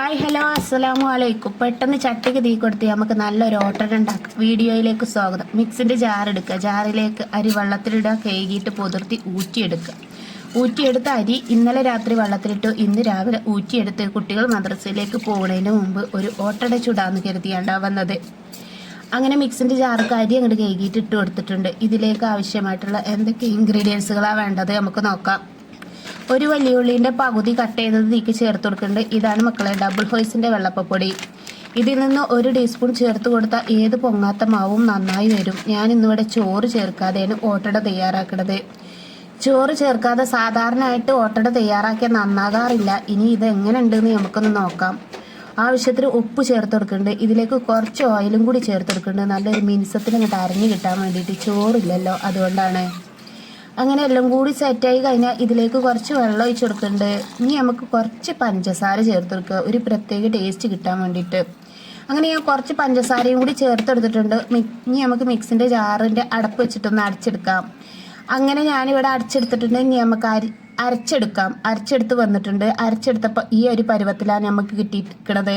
Hi hello അസ്സലാമു അലൈക്കും പെട്ടെന്ന് ചട്ടിക്ക് തീ കൊടുത്ത് നമുക്ക് നല്ലൊരു ഓട്ടർ ഉണ്ടാക്കാം. വീഡിയോയിലേക്ക് സ്വാഗതം. മിക്സിന്റെ ജാർ എടുക്കുക. ജാറിലേക്ക് അരി വെള്ളത്തിലിടുക. കേകിയിട്ട് പുതിർത്തി ഊറ്റിയെടുക്കുക. ഊറ്റിയെടുത്ത അരി ഇന്നലെ രാത്രി വെള്ളത്തിലിട്ടു. ഇന്ന് രാവിലെ ഊറ്റിയെടുത്ത് കുട്ടികൾ മദ്രസയിലേക്ക് പോകുന്നതിന് മുമ്പ് ഒരു ഓട്ടട ചുടാന്ന് കരുതിയാണ്ടാ വന്നത്. അങ്ങനെ മിക്സിന്റെ ജാർക്ക് അരി അങ്ങോട്ട് കേകിയിട്ട് ഇട്ട് കൊടുത്തിട്ടുണ്ട്. ഇതിലേക്ക് ആവശ്യമായിട്ടുള്ള എന്തൊക്കെ ഇൻഗ്രീഡിയൻസുകളാണ് വേണ്ടത് നമുക്ക് നോക്കാം. ഒരു വലിയ ഉള്ളിന്റെ പകുതി കട്ട് ചെയ്തത് തീക്ക് ചേർത്ത് കൊടുക്കുന്നുണ്ട്. ഇതാണ് മക്കളെ ഡബിൾ ഹോയ്സിന്റെ വെള്ളപ്പൊടി ഇതിൽ നിന്ന് ഒരു ടീസ്പൂൺ ചേർത്ത് കൊടുത്താൽ ഏത് പൊങ്ങാത്ത മാവും നന്നായി വരും. ഞാൻ ഇന്നിവിടെ ചോറ് ചേർക്കാതെയാണ് ഓട്ടട തയ്യാറാക്കുന്നത് ചോറ് ചേർക്കാതെ സാധാരണയായിട്ട് ഓട്ടട തയ്യാറാക്കിയാൽ നന്നാകാറില്ല. ഇനി ഇത് എങ്ങനെ ഉണ്ടെന്ന് നമുക്കൊന്ന് നോക്കാം. ആവശ്യത്തിന് ഉപ്പ് ചേർത്ത് കൊടുക്കുന്നുണ്ട്. ഇതിലേക്ക് കുറച്ച് ഓയിലും കൂടി ചേർത്ത് കൊടുക്കുന്നുണ്ട്. നല്ലൊരു മിനിസത്തിന് അങ്ങോട്ട് അരഞ്ഞു കിട്ടാൻ വേണ്ടിയിട്ട് ചോറില്ലല്ലോ. അതുകൊണ്ടാണ്. അങ്ങനെ എല്ലാം കൂടി സെറ്റായി കഴിഞ്ഞാൽ ഇതിലേക്ക് കുറച്ച് വെള്ളം ഒഴിച്ച് കൊടുക്കുന്നുണ്ട് ഇനി നമുക്ക് കുറച്ച് പഞ്ചസാര ചേർത്ത് കൊടുക്കുക. ഒരു പ്രത്യേക ടേസ്റ്റ് കിട്ടാൻ വേണ്ടിയിട്ട്. അങ്ങനെ ഞാൻ കുറച്ച് പഞ്ചസാരയും കൂടി ചേർത്തെടുത്തിട്ടുണ്ട് ഇനി നമുക്ക് മിക്സിന്റെ ജാറിന്റെ അടപ്പ് വെച്ചിട്ടൊന്ന് അടച്ചെടുക്കാം അങ്ങനെ ഞാനിവിടെ അടച്ചെടുത്തിട്ടുണ്ട് ഇനി നമുക്ക് അരി അരച്ചെടുക്കാം. അരച്ചെടുത്ത് വന്നിട്ടുണ്ട്. അരച്ചെടുത്തപ്പോൾ ഈ ഒരു പരുവത്തിലാണ് നമുക്ക് കിട്ടിയിരിക്കുന്നത്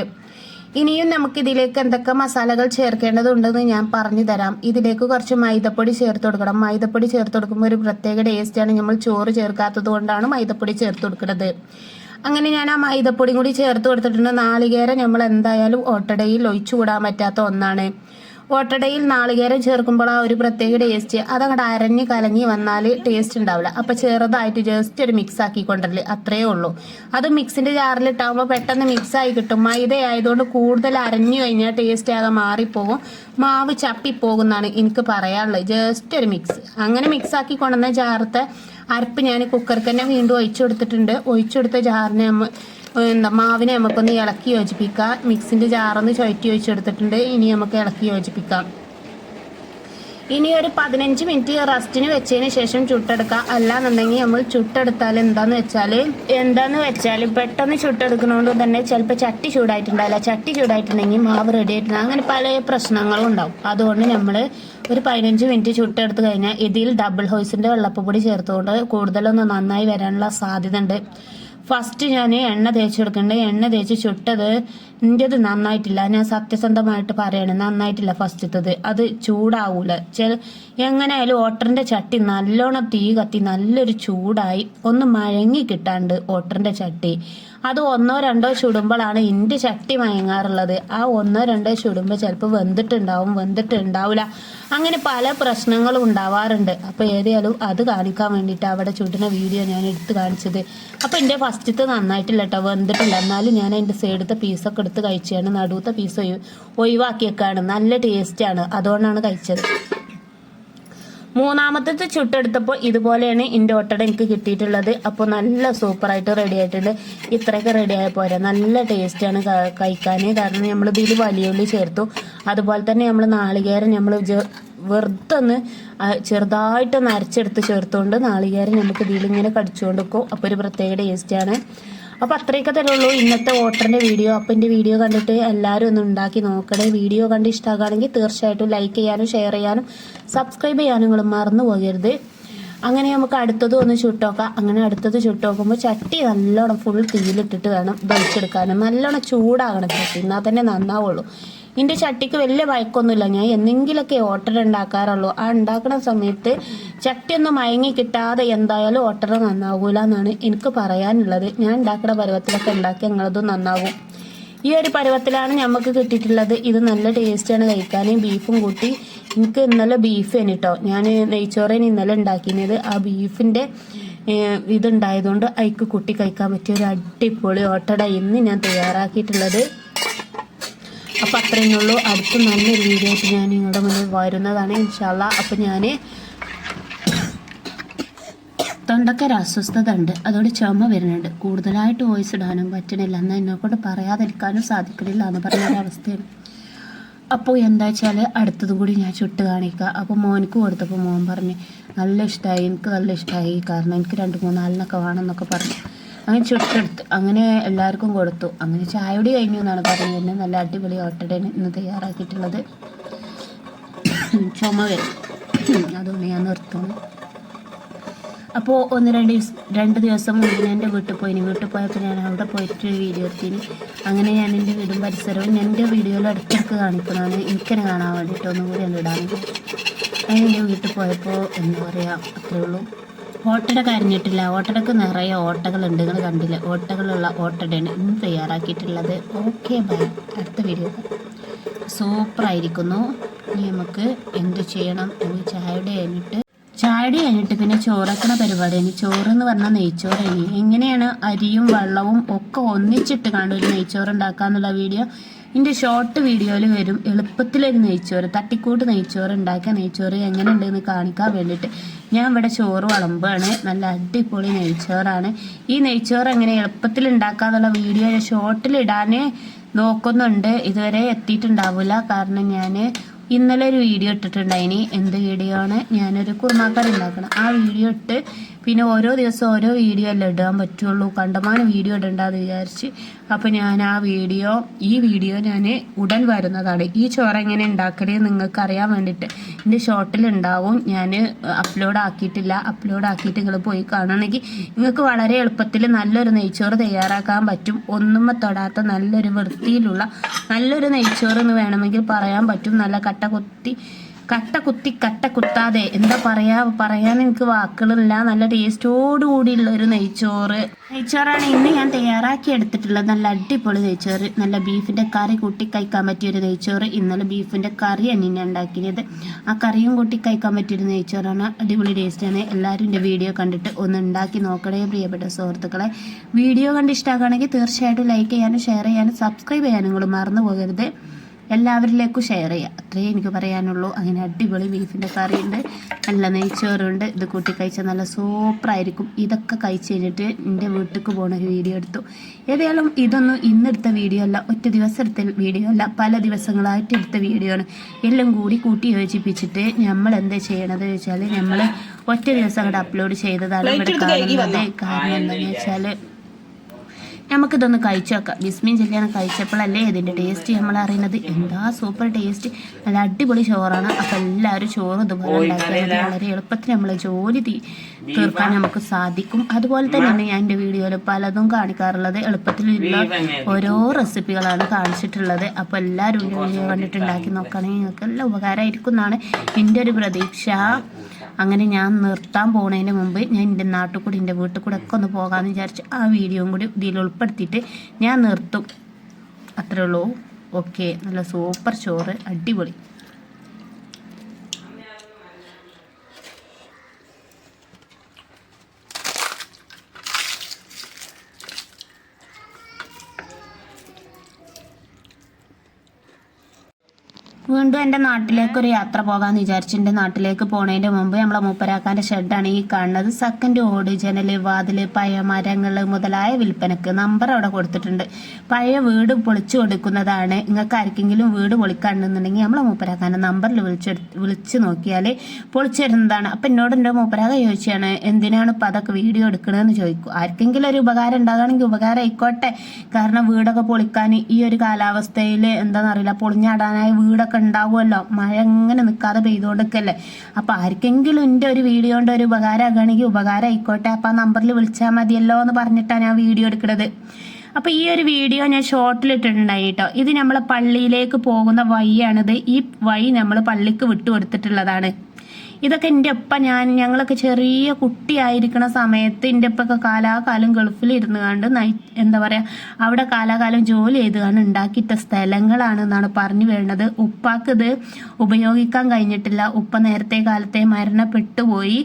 ഇനിയും നമുക്ക് ഇതിലേക്ക് എന്തൊക്കെ മസാലകൾ ചേർക്കേണ്ടതുണ്ടെന്ന് ഞാൻ പറഞ്ഞു തരാം. ഇതിലേക്ക് കുറച്ച് മൈദപ്പൊടി ചേർത്ത് കൊടുക്കണം. മൈദപ്പൊടി ചേർത്ത് കൊടുക്കുമ്പോൾ ഒരു പ്രത്യേക ടേസ്റ്റാണ് നമ്മൾ ചോറ് ചേർക്കാത്തത് കൊണ്ടാണ് മൈദപ്പൊടി ചേർത്ത് കൊടുക്കുന്നത്. അങ്ങനെ ഞാൻ ആ മൈദപ്പൊടിയും കൂടി ചേർത്ത് കൊടുത്തിട്ടുണ്ട്. നാളികേരം നമ്മൾ എന്തായാലും ഓട്ടടയിൽ ഒഴിച്ചുകൂടാൻ പറ്റാത്ത ഒന്നാണ്. ഓട്ടടയിൽ നാളികേരം ചേർക്കുമ്പോൾ ആ ഒരു പ്രത്യേക ടേസ്റ്റ് അതങ്ങോട്ട് അരഞ്ഞ് കലങ്ങി വന്നാൽ ടേസ്റ്റ് ഉണ്ടാവില്ല അപ്പോൾ ചെറുതായിട്ട് ജസ്റ്റ് ഒരു മിക്സ് ആക്കി കൊണ്ടല്ലേ അത്രയേ ഉള്ളൂ. അത് മിക്സിന്റെ ജാറിലിട്ടാകുമ്പോൾ പെട്ടെന്ന് മിക്സ് ആയി കിട്ടും. മൈദ ആയതുകൊണ്ട് കൂടുതൽ അരഞ്ഞു കഴിഞ്ഞാൽ ടേസ്റ്റ് ആകെ മാറിപ്പോകും മാവ് ചപ്പിപ്പോകുന്നാണ് എനിക്ക് പറയാനുള്ളത്. ജസ്റ്റ് ഒരു മിക്സ് അങ്ങനെ മിക്സ് ആക്കി കൊണ്ടുവന്ന ജാറത്തെ അരപ്പ് ഞാൻ കുക്കർക്ക് തന്നെ വീണ്ടും ഒഴിച്ചു കൊടുത്തിട്ടുണ്ട്. ഒഴിച്ചു കൊടുത്ത ജാറിനെ നമ്മ എന്താ മാവിനെ നമുക്കൊന്ന് ഇളക്കി യോജിപ്പിക്കാം. മിക്സിന്റെ ജാറൊന്ന് ചുഴറ്റി ഒഴിച്ചെടുത്തിട്ടുണ്ട്. ഇനി നമുക്ക് ഇളക്കി യോജിപ്പിക്കാം. ഇനി ഒരു പതിനഞ്ച് മിനിറ്റ് റസ്റ്റിന് വെച്ചതിന് ശേഷം ചുട്ടെടുക്കാം. അല്ലാന്നുണ്ടെങ്കിൽ നമ്മൾ ചുട്ടെടുത്താൽ എന്താന്ന് വെച്ചാൽ എന്താന്ന് വെച്ചാൽ പെട്ടെന്ന് ചുട്ടെടുക്കുന്നതുകൊണ്ട് തന്നെ ചിലപ്പോൾ ചട്ടി ചൂടായിട്ടുണ്ടാവില്ല. ചട്ടി ചൂടായിട്ടുണ്ടെങ്കിൽ മാവ് റെഡി ആയിട്ടുണ്ട്. അങ്ങനെ പല പ്രശ്നങ്ങളും ഉണ്ടാവും. അതുകൊണ്ട് നമ്മൾ ഒരു പതിനഞ്ച് മിനിറ്റ് ചുട്ടെടുത്ത് കഴിഞ്ഞാൽ ഇതിൽ ഡബിൾ ഹോയ്സിന്റെ വെള്ളപ്പൊടി ചേർത്തുകൊണ്ട് കൂടുതലൊന്ന് നന്നായി വരാനുള്ള സാധ്യത ഉണ്ട് ഫസ്റ്റ് ഞാൻ എണ്ണ തേച്ച് എണ്ണ തേച്ച് ചുട്ടത് എന്റെത് നന്നായിട്ടില്ല. ഞാൻ സത്യസന്ധമായിട്ട് പറയണേ നന്നായിട്ടില്ല ഫസ്റ്റത്തത് അത് ചൂടാവൂല. ചില എങ്ങനെയായാലും ഓട്ടറിന്റെ ചട്ടി നല്ലോണം തീ കത്തി നല്ലൊരു ചൂടായി ഒന്ന് മഴങ്ങി കിട്ടാണ്ട് ഓട്ടറിന്റെ ചട്ടി. അത് ഒന്നോ രണ്ടോ ചുടുമ്പോഴാണ് എന്റെ ചട്ടി മയങ്ങാറുള്ളത്. ആ ഒന്നോ രണ്ടോ ചുടുമ്പോൾ ചിലപ്പോൾ വെന്തിട്ടുണ്ടാവും വെന്തിട്ടുണ്ടാവില്ല അങ്ങനെ പല പ്രശ്നങ്ങളും ഉണ്ടാവാറുണ്ട്. അപ്പോൾ ഏതായാലും അത് കാണിക്കാൻ വേണ്ടിയിട്ട് അവിടെ ചുടുന്ന വീഡിയോ ഞാൻ എടുത്ത് കാണിച്ചത്. അപ്പോൾ എന്റെ ഫസ്റ്റത്തെ നന്നായിട്ടില്ല കേട്ടോ വെന്തിട്ടില്ല. എന്നാലും ഞാൻ അതിന്റെ സൈഡത്തെ പീസൊക്കെ എടുത്ത് കഴിച്ചാണ് നടുവത്തെ പീസ് ഒഴിവാക്കിയൊക്കെയാണ് നല്ല ടേസ്റ്റാണ് അതുകൊണ്ടാണ് കഴിച്ചത്. മൂന്നാമത്തെ ചുട്ടെടുത്തപ്പോൾ ഇതുപോലെയാണ് എന്റെ ഒട്ടട എനിക്ക് കിട്ടിയിട്ടുള്ളത്. അപ്പോൾ നല്ല സൂപ്പറായിട്ട് റെഡി ആയിട്ടുണ്ട്. ഇത്രയൊക്കെ റെഡി ആയ പോരാ. നല്ല ടേസ്റ്റാണ് കഴിക്കാൻ കാരണം നമ്മൾ ഇതിൽ വലിയ ഉള്ളി ചേർത്തു. അതുപോലെ തന്നെ നമ്മൾ നാളികേരം നമ്മൾ വെറുതൊന്ന് ചെറുതായിട്ടൊന്ന് അരച്ചെടുത്ത് ചേർത്തുകൊണ്ട് നാളികേരം നമുക്ക് ഇതിലിങ്ങനെ കടിച്ചുകൊണ്ട് വെക്കും. അപ്പോൾ ഒരു പ്രത്യേക ടേസ്റ്റാണ് അപ്പോൾ അത്രയൊക്കെ തന്നെ ഉള്ളൂ ഇന്നത്തെ ഓട്ടറിന്റെ വീഡിയോ. അപ്പോൾ എന്റെ വീഡിയോ കണ്ടിട്ട് എല്ലാവരും ഒന്ന് ഉണ്ടാക്കി നോക്കണേ. വീഡിയോ കണ്ട് ഇഷ്ടമാകുകയാണെങ്കിൽ തീർച്ചയായിട്ടും ലൈക്ക് ചെയ്യാനും ഷെയർ ചെയ്യാനും സബ്സ്ക്രൈബ് ചെയ്യാനും നിങ്ങൾ മറന്നു പോകരുത്. അങ്ങനെ നമുക്ക് അടുത്തത് ഒന്ന് ചുട്ടോക്കാം അങ്ങനെ അടുത്തത് ചുട്ടോക്കുമ്പോൾ ചട്ടി നല്ലോണം ഫുൾ തീയിലിട്ടിട്ട് വേണം ദളിച്ചെടുക്കാനും നല്ലോണം ചൂടാകണം ചട്ടി. എന്നാൽ തന്നെ നന്നാവുള്ളൂ. ഇതിന്റെ ചട്ടിക്ക് വലിയ വഴക്കൊന്നുമില്ല. ഞാൻ എന്തെങ്കിലുമൊക്കെ ഓട്ടർ ഉണ്ടാക്കാറുള്ളൂ. ആ ഉണ്ടാക്കുന്ന സമയത്ത് ചട്ടി ഒന്നും മയങ്ങി കിട്ടാതെ എന്തായാലും ഓട്ടർ നന്നാവൂല എന്നാണ് എനിക്ക് പറയാനുള്ളത്. ഞാൻ ഉണ്ടാക്കുന്ന പരുവത്തിലൊക്കെ ഉണ്ടാക്കി ഞങ്ങളതും നന്നാവും. ഈ ഒരു പരുവത്തിലാണ് നമുക്ക് കിട്ടിയിട്ടുള്ളത്. ഇത് നല്ല ടേസ്റ്റാണ് കഴിക്കാൻ ബീഫും കൂട്ടി. എനിക്ക് ഇന്നലെ ബീഫ് കേട്ടോ ഞാൻ നെയ്ച്ചോറേന് ഇന്നലെ ഉണ്ടാക്കിയത് ആ ബീഫിന്റെ ഇതുണ്ടായതുകൊണ്ട് അതിക്ക് കുട്ടി കഴിക്കാൻ പറ്റിയ ഒരു അടിപൊളി ഓട്ടട ഇന്ന് ഞാൻ തയ്യാറാക്കിയിട്ടുള്ളത്. അപ്പോൾ അത്രയേ ഉള്ളൂ. അടുത്ത നല്ലൊരു വീഡിയോ ആയിട്ട് ഞാൻ നിങ്ങളുടെ മുന്നിൽ വരുന്നതാണ്. ഇൻഷാല്ല അപ്പോൾ ഞാൻ തൊണ്ടക്കൊരു അസ്വസ്ഥത ഉണ്ട്. അതോടെ ചുമ വരുന്നുണ്ട്. കൂടുതലായിട്ട് വോയിസ് ഇടാനും പറ്റണില്ല. എന്നാൽ എന്നെക്കൊണ്ട് പറയാതിരിക്കാനും സാധിക്കണില്ല എന്ന് പറഞ്ഞ ഒരവസ്ഥയാണ് അപ്പോൾ എന്താ വെച്ചാൽ അടുത്തതും കൂടി ഞാൻ ചുട്ട് കാണിക്കുക അപ്പോൾ മോനിക്ക് കൊടുത്തപ്പോൾ മോൻ പറഞ്ഞു നല്ല ഇഷ്ടമായി എനിക്ക് നല്ല ഇഷ്ടമായി കാരണം എനിക്ക് രണ്ട് മൂന്നാലിനൊക്കെ വേണമെന്നൊക്കെ പറഞ്ഞു. അങ്ങനെ ചുട്ടെടുത്ത് അങ്ങനെ എല്ലാവർക്കും കൊടുത്തു. അങ്ങനെ ചായയോടി കഴിഞ്ഞു എന്നാണ് പറഞ്ഞത് നല്ല അടിപൊളി ഓട്ടടയാണ് ഇന്ന് തയ്യാറാക്കിയിട്ടുള്ളത് ചുമ വരും. അതുകൊണ്ട് ഞാൻ നിർത്തുന്നു. അപ്പോൾ ഒന്ന് രണ്ട് രണ്ട് ദിവസം മുമ്പ് ഞാൻ എന്റെ വീട്ടിൽ പോയിന് വീട്ടിൽ പോയപ്പോൾ ഞാൻ അവിടെ പോയിട്ട് വീഡിയോ എടുത്തിന്. അങ്ങനെ ഞാൻ എന്റെ വീടും പരിസരവും ഞാൻ എന്റെ വീഡിയോയിൽ ഇടയ്ക്കിടയ്ക്ക് കാണിക്കുന്നതാണ് എനിക്കെന്നെ കാണാൻ വേണ്ടിയിട്ട് ഒന്നും കൂടി ഒന്ന് ഇടാൻ ഞാൻ എന്റെ വീട്ടിൽ പോയപ്പോൾ എന്താ പറയുക അത്രേ ഉള്ളൂ. ഓട്ടട കരിഞ്ഞിട്ടില്ല. ഓട്ടടക്ക് നിറയെ ഓട്ടകളുണ്ട്. നിങ്ങൾ കണ്ടില്ല? ഓട്ടകളുള്ള ഓട്ടടയാണ് ഇന്ന് തയ്യാറാക്കിയിട്ടുള്ളത്. ഓക്കെ ബൈ അടുത്ത വീഡിയോ സൂപ്പറായിരിക്കുന്നു ഇനി നമുക്ക് എന്ത് ചെയ്യണം? എന്ന് ചായയുടെ കഴിഞ്ഞിട്ട് ചായയുടെ കഴിഞ്ഞിട്ട് പിന്നെ ചോറക്കണ പരിപാടിയാണ് ചോറ് എന്ന് പറഞ്ഞാൽ നെയ്ച്ചോറാണ് എങ്ങനെയാണ് അരിയും വെള്ളവും ഒക്കെ ഒന്നിച്ചിട്ട് കണ്ടൊരു നെയ്ച്ചോറ് ഉണ്ടാക്കാന്നുള്ള വീഡിയോ എന്റെ ഷോർട്ട് വീഡിയോയിൽ വരും. എളുപ്പത്തിലൊരു നെയ്ച്ചോറ് തട്ടിക്കൂട്ട് നെയ്ച്ചോറ് ഉണ്ടാക്കിയ നെയ്ച്ചോറ് എങ്ങനെ ഉണ്ടെന്ന് കാണിക്കാൻ വേണ്ടിയിട്ട് ഞാൻ ഇവിടെ ചോറ് വിളമ്പാണ്. നല്ല അടിപൊളി നെയ്ച്ചോറാണ്. ഈ നെയ്ച്ചോറ് എങ്ങനെ എളുപ്പത്തിൽ ഉണ്ടാക്കാന്നുള്ള വീഡിയോ ഷോർട്ടിൽ നോക്കുന്നുണ്ട്. ഇതുവരെ എത്തിയിട്ടുണ്ടാവില്ല കാരണം ഞാൻ ഇന്നലെ ഒരു വീഡിയോ ഇട്ടിട്ടുണ്ടായിനി. എന്ത് വീഡിയോ ആണ്? ഞാനൊരു കുറുമാക്കറി ഉണ്ടാക്കണം. ആ വീഡിയോ ഇട്ട് പിന്നെ ഓരോ ദിവസം ഓരോ വീഡിയോ അല്ലേ ഇടാൻ പറ്റുള്ളൂ. കണ്ടമാനം വീഡിയോ ഇടണ്ടെന്ന് വിചാരിച്ച് അപ്പോൾ ഞാൻ ആ വീഡിയോ ഈ വീഡിയോ ഞാൻ ഉടൻ വരുന്നതാണ്. ഈ ചോറ എങ്ങനെ ഉണ്ടാക്കണേ നിങ്ങൾക്ക് അറിയാൻ വേണ്ടിയിട്ട് എന്റെ ഷോർട്ടിൽ ഉണ്ടാവും. ഞാൻ അപ്ലോഡ് ആക്കിയിട്ടില്ല. അപ്ലോഡ് ആക്കിയിട്ട് നിങ്ങൾ പോയി കാണണമെങ്കിൽ നിങ്ങൾക്ക് വളരെ എളുപ്പത്തിൽ നല്ലൊരു നെയ്ച്ചോറ് തയ്യാറാക്കാൻ പറ്റും. ഒന്നും തൊടാത്ത നല്ലൊരു വൃത്തിയിലുള്ള നല്ലൊരു നെയ്ച്ചോറ് എന്ന് വേണമെങ്കിൽ പറയാൻ പറ്റും. നല്ല കട്ട കുത്തി കട്ട കുത്തി കട്ട കുത്താതെ. എന്താ പറയാ? പറയാൻ എനിക്ക് വാക്കുകളില്ല. നല്ല ടേസ്റ്റോട് കൂടിയുള്ള ഒരു നെയ്ച്ചോറ്. നെയ്ച്ചോറാണ് ഇന്ന് ഞാൻ തയ്യാറാക്കി എടുത്തിട്ടുള്ളത്. നല്ല അടിപൊളി നെയ്ച്ചോറ്. നല്ല ബീഫിന്റെ കറി കൂട്ടി കഴിക്കാൻ പറ്റിയ ഒരു നെയ്ച്ചോറ്. ഇന്നലെ ബീഫിന്റെ കറിയാണ് ഞാൻ ഉണ്ടാക്കിയത്. ആ കറിയും കൂട്ടി കഴിക്കാൻ പറ്റിയൊരു നെയ്ച്ചോറാണ്. അടിപൊളി ടേസ്റ്റാണ് എല്ലാവരും എന്റെ വീഡിയോ കണ്ടിട്ട് ഒന്ന് ഉണ്ടാക്കി നോക്കണേ പ്രിയപ്പെട്ട സുഹൃത്തുക്കളെ. വീഡിയോ കണ്ട് ഇഷ്ടമാക്കുകയാണെങ്കിൽ തീർച്ചയായിട്ടും ലൈക്ക് ചെയ്യാനും ഷെയർ ചെയ്യാനും സബ്സ്ക്രൈബ് ചെയ്യാനും നിങ്ങൾ മറന്നു പോകരുത്. എല്ലാവരിലേക്കും ഷെയർ ചെയ്യുക. അത്രയേ എനിക്ക് പറയാനുള്ളൂ. അങ്ങനെ അടിപൊളി ബീഫിന്റെ കറിയുണ്ട് നല്ല നെയ്ച്ചോറുണ്ട് ഇത് കൂട്ടി കഴിച്ചാൽ നല്ല സൂപ്പറായിരിക്കും ഇതൊക്കെ കഴിച്ച് കഴിഞ്ഞിട്ട് എന്റെ വീട്ടിലേക്ക് പോകുന്ന ഒരു വീഡിയോ എടുത്തു. ഏതായാലും ഇതൊന്നും ഇന്നെടുത്ത വീഡിയോ അല്ല ഒറ്റ ദിവസം എടുത്ത വീഡിയോ അല്ല പല ദിവസങ്ങളായിട്ട് എടുത്ത വീഡിയോ ആണ്. എല്ലാം കൂടി കൂട്ടി യോജിപ്പിച്ചിട്ട് നമ്മൾ എന്താ ചെയ്യണത് വെച്ചാൽ നമ്മൾ ഒറ്റ ദിവസം അങ്ങോട്ട് അപ്ലോഡ് ചെയ്തതാണ് ഇവിടെ കാണുന്നത്. കാരണം എന്താണെന്ന് വെച്ചാൽ നമുക്കിതൊന്ന് കഴിച്ചു നോക്കാം ബിസ്മിൻ ചെല്ലിയാണ് കഴിച്ചപ്പോഴല്ലേ ഇതിന്റെ ടേസ്റ്റ് നമ്മൾ അറിയുന്നത്. എന്താ സൂപ്പർ ടേസ്റ്റ് നല്ല അടിപൊളി ചോറാണ്. അപ്പം എല്ലാവരും ചോറ് ഇതുപോലെ വളരെ എളുപ്പത്തിൽ നമ്മൾ ജോലി തീർക്കാൻ നമുക്ക് സാധിക്കും. അതുപോലെ തന്നെയാണ് ഞാൻ എന്റെ വീഡിയോയിൽ പലതും കാണിക്കാറുള്ളത്. എളുപ്പത്തിലുള്ള ഓരോ റെസിപ്പികളാണ് കാണിച്ചിട്ടുള്ളത്. അപ്പോൾ എല്ലാവരും വീഡിയോ കണ്ടിട്ടുണ്ടാക്കി നോക്കുകയാണെങ്കിൽ നിങ്ങൾക്ക് എല്ലാം ഉപകാരമായിരിക്കും എന്നാണ് എന്റെ ഒരു പ്രതീക്ഷ. അങ്ങനെ ഞാൻ നിർത്താൻ പോകുന്നതിന് മുമ്പ് ഞാൻ എന്റെ നാട്ടിൽ കൂടി എന്റെ വീട്ടിൽ കൂടെ ഒക്കെ ഒന്ന് പോകാമെന്ന് വിചാരിച്ച് ആ വീഡിയോയും കൂടി ഇതിൽ ഉൾപ്പെടുത്തിയിട്ട് ഞാൻ നിർത്തും. അത്രേ ഉള്ളൂ. ഓക്കെ നല്ല സൂപ്പർ ചോറ്. അടിപൊളി. വീണ്ടും എന്റെ നാട്ടിലേക്ക് ഒരു യാത്ര പോകാമെന്ന് വിചാരിച്ചു എന്റെ നാട്ടിലേക്ക് പോണതിന്റെ മുമ്പ് നമ്മളെ മൂപ്പരാക്കാന്റെ ഷെഡാണ് ഈ കാണുന്നത്. സെക്കൻഡ് ഓട് ജനൽ വാതിൽ പഴയ മരങ്ങൾ മുതലായ വിൽപ്പനക്ക് നമ്പർ അവിടെ കൊടുത്തിട്ടുണ്ട്. പഴയ വീട് പൊളിച്ചു കൊടുക്കുന്നതാണ്. നിങ്ങൾക്ക് ആർക്കെങ്കിലും വീട് പൊളിക്കാണെന്നുണ്ടെങ്കിൽ നമ്മളെ മൂപ്പരാക്കാന്റെ നമ്പറിൽ വിളിച്ചെടു വിളിച്ച് നോക്കിയാൽ പൊളിച്ചിരുന്നതാണ് അപ്പം എന്നോട് എന്റെ മൂപ്പരാക ചോദിച്ചാണ് എന്തിനാണ് ഇപ്പം അതൊക്കെ വീഡിയോ എടുക്കണമെന്ന് ചോദിക്കും. ആർക്കെങ്കിലും ഒരു ഉപകാരം ഉണ്ടാകുകയാണെങ്കിൽ ഉപകാരം ആയിക്കോട്ടെ. കാരണം വീടൊക്കെ പൊളിക്കാൻ ഈ ഒരു കാലാവസ്ഥയിൽ എന്താണെന്നറിയില്ല പൊളിഞ്ഞാടാനായ വീടൊക്കെ ഉണ്ടാവുമല്ലോ? മഴ എങ്ങനെ നിൽക്കാതെ കൊടുക്കല്ലേ അപ്പോൾ ആർക്കെങ്കിലും എന്റെ ഒരു വീഡിയോ കൊണ്ട് ഒരു ഉപകാരം ആകുകയാണെങ്കിൽ ഉപകാരം ആയിക്കോട്ടെ. അപ്പോൾ ആ നമ്പറിൽ വിളിച്ചാൽ മതിയല്ലോ എന്ന് പറഞ്ഞിട്ടാണ് ഞാൻ വീഡിയോ എടുക്കുന്നത്. അപ്പോൾ ഈ ഒരു വീഡിയോ ഞാൻ ഷോർട്ടിലിട്ടിട്ടുണ്ടായി കേട്ടോ ഇത് നമ്മൾ പള്ളിയിലേക്ക് പോകുന്ന വഴിയാണിത്. ഈ വഴി നമ്മൾ പള്ളിക്ക് വിട്ടു വിട്ടുകൊടുത്തിട്ടുള്ളതാണ്. ഇതൊക്കെ എന്റെ ഉപ്പ ഞാൻ ഞങ്ങളൊക്കെ ചെറിയ കുട്ടിയായിരിക്കുന്ന സമയത്ത് എന്റെ ഉപ്പൊക്കെ കാലാകാലം ഗൾഫിൽ ഇരുന്ന് കണ്ട് എന്താ പറയുക അവിടെ കാലാകാലം ജോലി ചെയ്ത് കണ്ട് ഉണ്ടാക്കിയിട്ട സ്ഥലങ്ങളാണ് എന്നാണ് പറഞ്ഞു വരുന്നത്. ഉപ്പാക്ക് ഇത് ഉപയോഗിക്കാൻ കഴിഞ്ഞിട്ടില്ല. ഉപ്പ നേരത്തെ കാലത്തെ മരണപ്പെട്ടു പോയി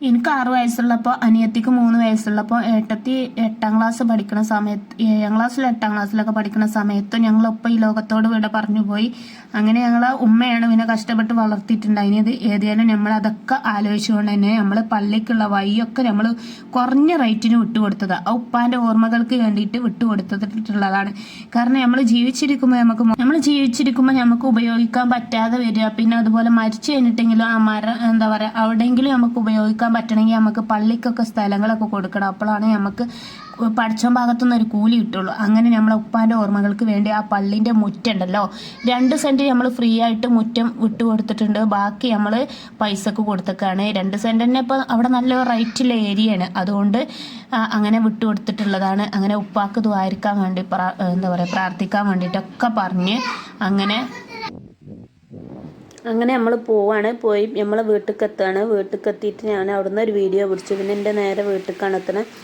എനിക്ക് ആറ് വയസ്സുള്ളപ്പോൾ അനിയത്തിക്ക് മൂന്ന് വയസ്സുള്ളപ്പോൾ ഏട്ടത്തി എട്ടാം ക്ലാസ് പഠിക്കുന്ന സമയത്ത് ഏഴാം ക്ലാസ്സിൽ എട്ടാം ക്ലാസ്സിലൊക്കെ പഠിക്കുന്ന സമയത്ത് ഞങ്ങളൊപ്പം ഈ ലോകത്തോട് ഇവിടെ പറഞ്ഞു പോയി. അങ്ങനെ ഞങ്ങളെ ഉമ്മയാണ് പിന്നെ കഷ്ടപ്പെട്ട് വളർത്തിയിട്ടുണ്ടായിരുന്നത് ഏതായാലും നമ്മൾ അതൊക്കെ ആലോചിച്ചുകൊണ്ട് തന്നെ നമ്മൾ പള്ളിക്കുള്ള വഴിയൊക്കെ നമ്മൾ കുറഞ്ഞ റേറ്റിന് വിട്ടുകൊടുത്തത്. ആ ഉപ്പാന്റെ ഓർമ്മകൾക്ക് വേണ്ടിയിട്ട് വിട്ടുകൊടുത്തിട്ടുള്ളതാണ്. കാരണം നമ്മൾ ജീവിച്ചിരിക്കുമ്പോൾ നമുക്ക് നമ്മൾ ജീവിച്ചിരിക്കുമ്പോൾ നമുക്ക് ഉപയോഗിക്കാൻ പറ്റാതെ വരിക. പിന്നെ അതുപോലെ മരിച്ചു കഴിഞ്ഞിട്ടെങ്കിലും ആ മരം എന്താ പറയുക അവിടെയെങ്കിലും നമുക്ക് ഉപയോഗിക്കാൻ പറ്റണമെങ്കിൽ നമുക്ക് പള്ളിക്കൊക്കെ സ്ഥലങ്ങളൊക്കെ കൊടുക്കണം. അപ്പോഴാണ് നമുക്ക് പഠിച്ച ഭാഗത്തുനിന്ന് ഒരു കൂലി കിട്ടുള്ളൂ. അങ്ങനെ നമ്മളെ ഉപ്പാന്റെ ഓർമ്മകൾക്ക് വേണ്ടി ആ പള്ളിന്റെ മുറ്റുണ്ടല്ലോ? രണ്ട് സെന്റ് നമ്മൾ ഫ്രീ ആയിട്ട് മുറ്റം വിട്ടു കൊടുത്തിട്ടുണ്ട്. ബാക്കി നമ്മൾ പൈസക്ക് കൊടുത്തേക്കാണ് രണ്ട് സെന്റ് തന്നെ ഇപ്പോൾ അവിടെ നല്ല റൈറ്റിലെ ഏരിയയാണ്. അതുകൊണ്ട് അങ്ങനെ വിട്ടു കൊടുത്തിട്ടുള്ളതാണ്. അങ്ങനെ ഉപ്പാക്ക് ദ്വാരിക്കാൻ വേണ്ടി എന്താ പറയുക പ്രാർത്ഥിക്കാൻ വേണ്ടിയിട്ടൊക്കെ പറഞ്ഞ് അങ്ങനെ അങ്ങനെ നമ്മൾ പോവാണ്. പോയി നമ്മൾ വീട്ടിൽ എത്തുകയാണ് വീട്ടിൽ എത്തിയിട്ട് ഞാൻ അവിടുന്ന് ഒരു വീഡിയോ പിടിച്ചു. പിന്നെ എന്റെ നേരെ വീട്ടിലേക്കാണ് എത്തണത്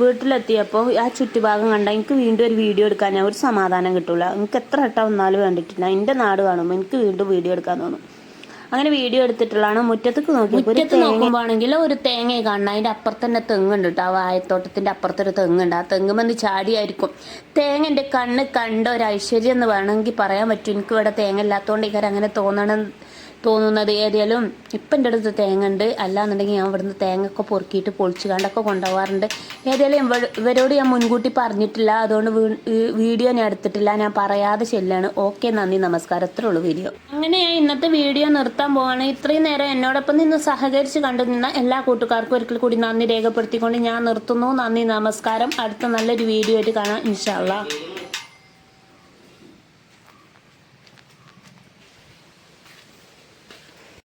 വീട്ടിലെത്തിയപ്പോൾ ആ ചുറ്റുഭാഗം കണ്ടാൽ എനിക്ക് വീണ്ടും ഒരു വീഡിയോ എടുക്കാൻ ഞാൻ ഒരു സമാധാനം കിട്ടില്ല എനിക്ക് എത്ര വട്ടം വന്നാലും വേണ്ടിയിട്ടില്ല എന്റെ നാട് കാണുമ്പോൾ എനിക്ക് വീണ്ടും വീഡിയോ എടുക്കാൻ തോന്നും. അങ്ങനെ വീഡിയോ എടുത്തിട്ടുള്ളതാണ് മുറ്റത്തേക്ക് നോക്കിയപ്പോൾ മുറ്റത്ത് നോക്കുമ്പോഴാണെങ്കിൽ ഒരു തേങ്ങ കാണണം. അതിന്റെ അപ്പുറത്ത് തന്നെ തെങ്ങുണ്ട് കേട്ടോ. ആ വായത്തോട്ടത്തിന്റെ അപ്പുറത്തൊരു തെങ്ങുണ്ട്. ആ തെങ്ങുമെന്ന് ചാടിയായിരിക്കും. തേങ്ങ എന്റെ കണ്ണ് കണ്ട ഒരു ഐശ്വര്യം എന്ന് വേണമെങ്കിൽ പറയാൻ പറ്റും. എനിക്ക് ഇവിടെ തേങ്ങ ഇല്ലാത്തതുകൊണ്ട് ഇക്കാരം അങ്ങനെ തോന്നണം തോന്നുന്നത് ഏതായാലും ഇപ്പം എന്റെ അടുത്ത് തേങ്ങ ഉണ്ട് അല്ലാന്നുണ്ടെങ്കിൽ ഞാൻ ഇവിടുന്ന് തേങ്ങ ഒക്കെ പൊറുക്കിയിട്ട് പൊളിച്ച് കണ്ടൊക്കെ കൊണ്ടുപോകാറുണ്ട്. ഏതായാലും ഇവരോട് ഞാൻ മുൻകൂട്ടി പറഞ്ഞിട്ടില്ല. അതുകൊണ്ട് വീഡിയോ ഞാൻ എടുത്തിട്ടില്ല. ഞാൻ പറയാതെ ചെല്ലാണ്. ഓക്കെ നന്ദി നമസ്കാരം. ഉള്ളൂ വീഡിയോ. അങ്ങനെ ഞാൻ ഇന്നത്തെ വീഡിയോ നിർത്താൻ പോവാണ്. ഇത്രയും നേരം എന്നോടൊപ്പം നിന്ന് സഹകരിച്ച് കണ്ടു നിന്ന എല്ലാ കൂട്ടുകാർക്കും ഒരിക്കൽ കൂടി നന്ദി രേഖപ്പെടുത്തിക്കൊണ്ട് ഞാൻ നിർത്തുന്നു. നന്ദി നമസ്കാരം. അടുത്ത നല്ലൊരു വീഡിയോ ആയിട്ട് കാണാം. ഇൻഷാല്ലാ